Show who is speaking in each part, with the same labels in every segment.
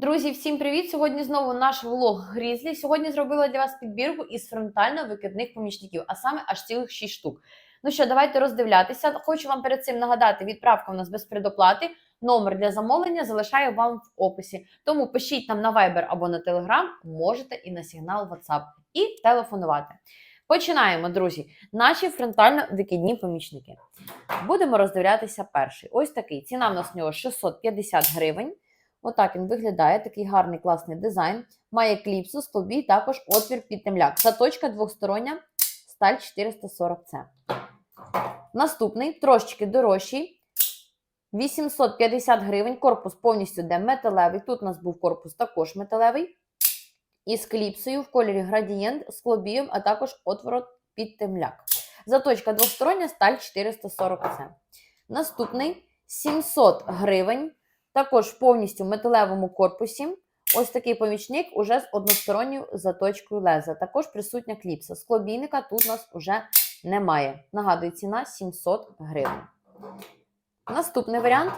Speaker 1: Друзі, всім привіт! Сьогодні знову наш влог Грізлі. Сьогодні зробила для вас підбірку із фронтально-викидних помічників, а саме аж цілих 6 штук. Ну що, давайте роздивлятися. Хочу вам перед цим нагадати, відправка у нас без предоплати. Номер для замовлення залишаю вам в описі. Тому пишіть нам на Viber або на Telegram, можете і на сигнал WhatsApp, і телефонувати. Починаємо, друзі. Наші фронтально-викидні помічники. Будемо роздивлятися перший. Ось такий. Ціна в нас в нього 650 гривень. Отак він виглядає, такий гарний класний дизайн. Має кліпсу, склобій, також отвір під темляк. Заточка двостороння, сталь 440C. Наступний трошечки дорожчий. 850 гривень. Корпус повністю йде металевий. Тут у нас був корпус також металевий. Із кліпсою в кольорі градієнт, склобієм, а також отворот під темляк. Заточка двостороння, сталь 440C. Наступний 700 гривень. Також в повністю металевому корпусі. Ось такий помічник уже з односторонньою заточкою леза. Також присутня кліпса. Склобійника тут у нас вже немає. Нагадую, ціна 700 гривень. Наступний варіант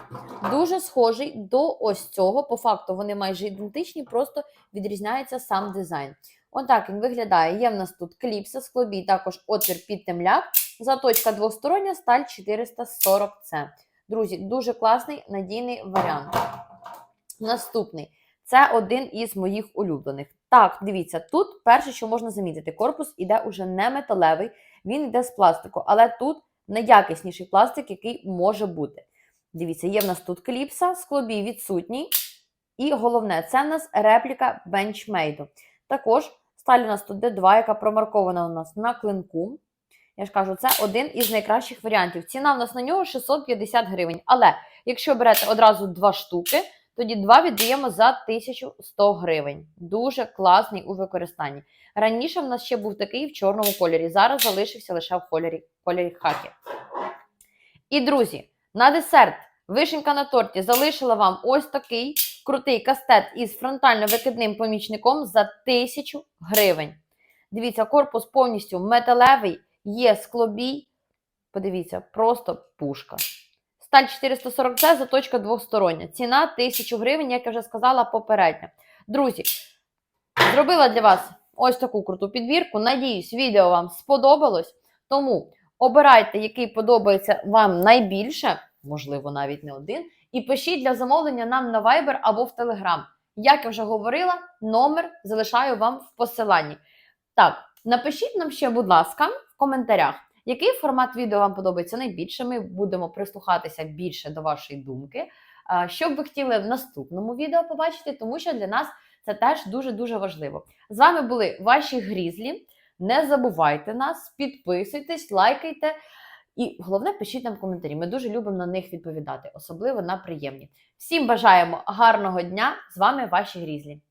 Speaker 1: дуже схожий до ось цього. По факту вони майже ідентичні, просто відрізняється сам дизайн. Отак він виглядає. Є в нас тут кліпса, склобій, також отвір під темляк. Заточка двостороння, сталь 440C. Друзі, дуже класний надійний варіант. Наступний це один із моїх улюблених. Так, дивіться, тут перше, що можна замітити, корпус іде уже не металевий, він йде з пластику, але тут найякісніший пластик, який може бути. Дивіться, є в нас тут кліпса, склобій відсутній. І головне, це в нас репліка бенчмейду. Також сталь у нас тут D2, яка промаркована у нас на клинку. Я ж кажу, це один із найкращих варіантів. Ціна в нас на нього 650 гривень. Але якщо берете одразу два штуки, тоді два віддаємо за 1100 гривень. Дуже класний у використанні. Раніше в нас ще був такий в чорному кольорі. Зараз залишився лише в кольорі, кольорі хакі. І, друзі, на десерт вишенька на торті залишила вам ось такий крутий кастет із фронтально-викидним помічником за 1000 гривень. Дивіться, корпус повністю металевий. Є склобій, подивіться, просто пушка. Сталь 440C, заточка двостороння. Ціна 1000 гривень, як я вже сказала, попередньо. Друзі, зробила для вас ось таку круту підбірку. Надіюсь, відео вам сподобалось. Тому обирайте, який подобається вам найбільше, можливо, навіть не один. І пишіть для замовлення нам на Viber або в Telegram. Як я вже говорила, номер залишаю вам в посиланні. Так, напишіть нам ще, будь ласка, в коментарях, який формат відео вам подобається найбільше. Ми будемо прислухатися більше до вашої думки. Що б ви хотіли в наступному відео побачити, тому що для нас це теж дуже-дуже важливо. З вами були ваші грізлі. Не забувайте нас, підписуйтесь, лайкайте. І головне, пишіть нам коментарі. Ми дуже любимо на них відповідати, особливо на приємні. Всім бажаємо гарного дня! З вами ваші грізлі.